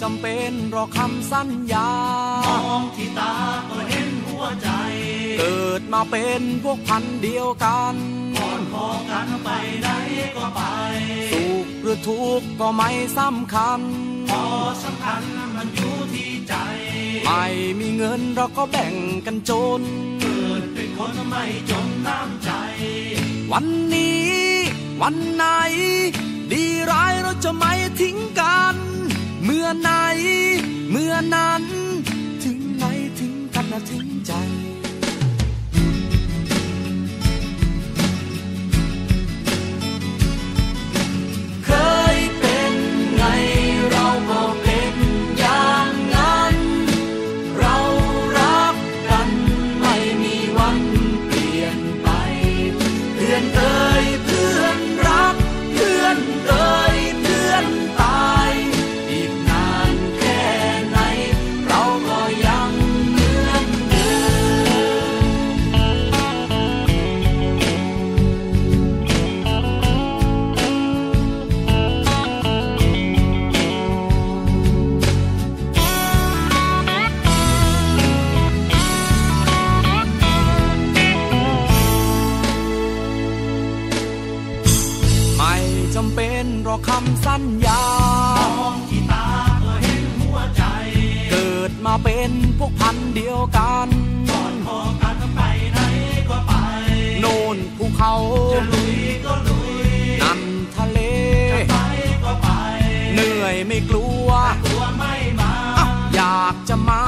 จำเป็นหรอกคำสัญญามองที่ตาก็เห็นหัวใจ เกิดมาเป็นพวกพันธุ์เดียวกันก่อนพอกันไปไหนก็ไป สุขหรือทุกข์ก็ไม่สำคัญ พอสำคัญมันอยู่ที่ใจ ไม่มีเงินเราก็แบ่งกันจน เกิดเป็นคนไม่จนน้ำใจ วันนี้วันไหน อไหน เมื่อนั้น ถึงไหนถึงกันนะถึงใจเคยเป็นไงเราก็เป็นอย่างนั้นเร จำเป็นหรอกคำสัญญามองที่ตาก็เห็นหัวใจ เกิดมาเป็นพวกพันธุ์เดียวกันก่อนพอกันไปไหนก็ไป โน่นภูเขาจะลุยก็ลุยนั่นทะเลจะไปก็ไป เหนื่อยไม่กลัวกลัวไม่มาอ้าวอยากจะมัน